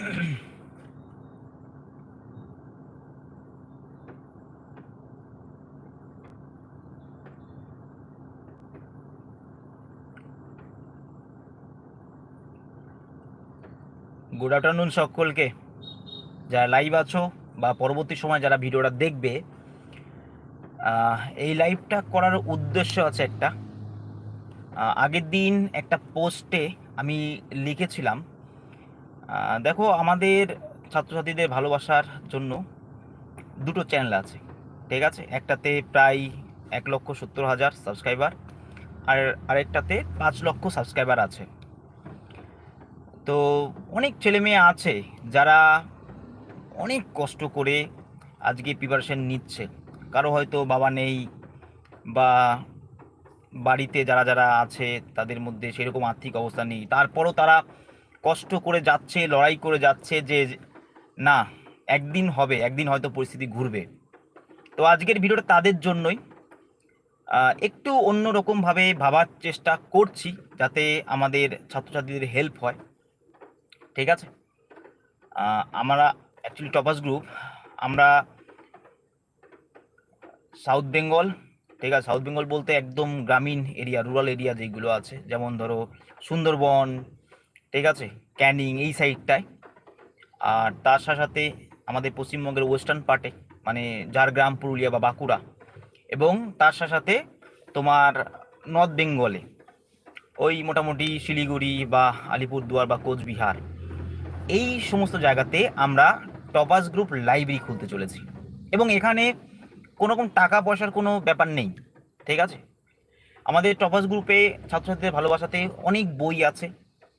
Good afternoon সকলকে। যারা live আছো বা পরবর্তী সময় যারা ভিডিওটা দেখবে এই লাইভটা করার উদ্দেশ্য আছে একটা। আগের দিন একটা পোস্টে আমি লিখেছিলাম দেখো, আমাদের ছাত্রছাত্রীদের ভালোবাসার জন্য দুটো চ্যানেল আছে, ঠিক আছে? একটাতে প্রায় এক লক্ষ সত্তর হাজার সাবস্ক্রাইবার আর আরেকটাতে পাঁচ লক্ষ সাবস্ক্রাইবার আছে। তো অনেক ছেলে মেয়ে আছে যারা অনেক কষ্ট করে আজকে প্রিপারেশন নিচ্ছে। কারও হয়তো বাবা নেই বা বাড়িতে যারা যারা আছে তাদের মধ্যে সেরকম আর্থিক অবস্থা নেই। তারপরও তারা কষ্ট করে যাচ্ছে, লড়াই করে যাচ্ছে যে না, একদিন হবে, একদিন হয়তো পরিস্থিতি ঘুরবে। তো আজকের ভিডিওটা তাদের জন্যই। একটু অন্যরকমভাবে ভাবার চেষ্টা করছি যাতে আমাদের ছাত্রছাত্রীদের হেল্প হয়। ঠিক আছে? আমরা অ্যাকচুয়ালি টপাস গ্রুপ আমরা সাউথ বেঙ্গল ঠিক আছে? সাউথ বেঙ্গল বলতে একদম গ্রামীণ এরিয়া রুরাল এরিয়া যেগুলো আছে, যেমন ধরো সুন্দরবন ঠিক আছে? ক্যানিং এই সাইডটায়। আর তার সাথে সাথে আমাদের পশ্চিমবঙ্গের ওয়েস্টার্ন পার্টে মানে ঝাড়গ্রাম, পুরুলিয়া বা বাঁকুড়া। এবং তার সাথে সাথে তোমার নর্থ বেঙ্গলে, ওই মোটামুটি শিলিগুড়ি বা আলিপুরদুয়ার বা কোচবিহার। এই সমস্ত জায়গাতে আমরা টপাস গ্রুপ লাইব্রেরি খুলতে চলেছি। এবং এখানে কোনো রকম টাকা পয়সার কোনো ব্যাপার নেই, ঠিক আছে? আমাদের টপাস গ্রুপে ছাত্রছাত্রীদের ভালোবাসাতে অনেক বই আছে।